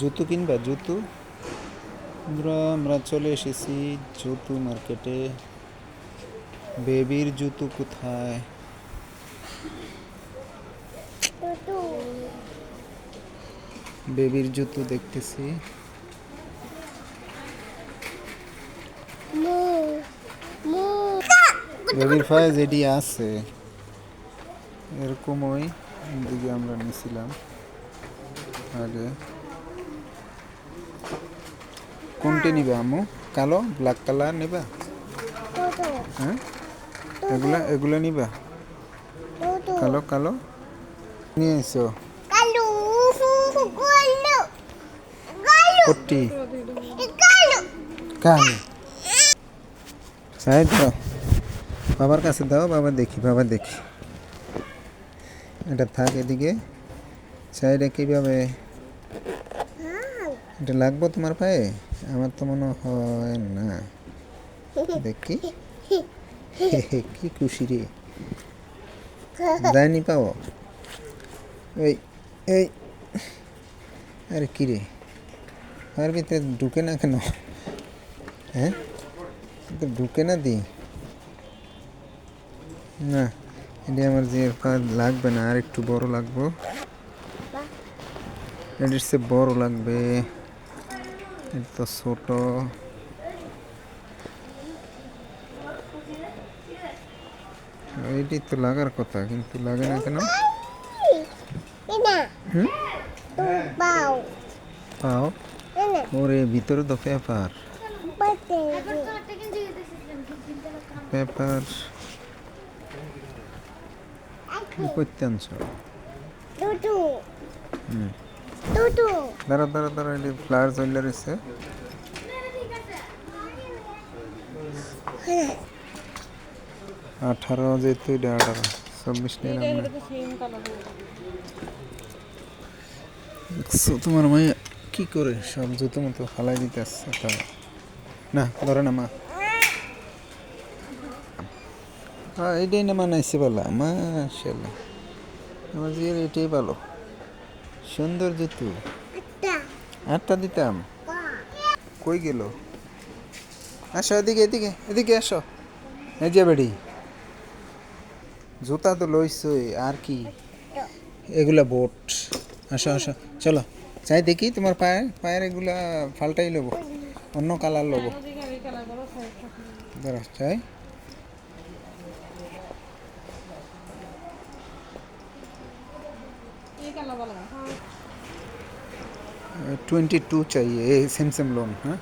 জুতো কিনবা জুতো? আমরা আমরা চলে এসেছি জুতো মার্কেটে। বেবির জুতো কোথায়? বেবির জুতো দেখতেছি। বেবির পায়ে যেটি আছে। এরকম ওই দিকে আমরা নিয়েছিলাম আগে। কোনটি নিবা আমু কালো ব্ল্যাক কালার নিবা? হ্যাঁ? এগুলা এগুলা নিবা? কালো কালো? নিয়ে এসো। কোটি. কালো। সাইড দাও বাবার কাছে দাও বাবা দেখি বাবা দেখি। এটা থাক এদিকে। সাইডে কীভাবে এটা লাগবো তোমার পায়ে? আমার তো মনে হয় না। দেখি। কি খুশি রে। যায়নি পাও? এই এই। আরে কি রে? আর ভিতরে ঢুকে না কেন? হ্যাঁ? তো ঢুকে না দি? না এটা আমার যে পা লাগবে না আর একটু বড় লাগবো। এটির সে বড় লাগবে। এটা ছোট। এইটি তো লাগার কথা, কিন্তু লাগে না কেন. পাও? ওরে, ভিতরে তো পেপার। পেপার। করতে আনছো? হুম. দাঁড়া দাঁড়া দাঁড়া ফ্লায়ার চলে রয়েছে। আঠারো যেহেতু এটা আঠারো চব্বিশ নিলাম তোমার মাইয়া কি করে? সব জুতো মতো ফালাই দিতে আসছে না ধরে না মা। হ্যাঁ এইটাই না মানাইছে বলা মাশাল্লাহ আমার জিয়ার এটাই ভালো। সুন্দর জুতো. আটটা দিতাম। কই গেল? আসো এদিকে এদিকে এদিকে আসো। এই যে বেড়ি। জুতা তো লইছই আর কি? এগুলা বোট। আসো আসো চলো। চাই দেখি তোমার পায়ে পায়ের এগুলা ফাল্টাই লব। অন্য কালার লব। দাঁড়া চাই ट्वेंटी टू चाहिए सेम सेम लोन हाँ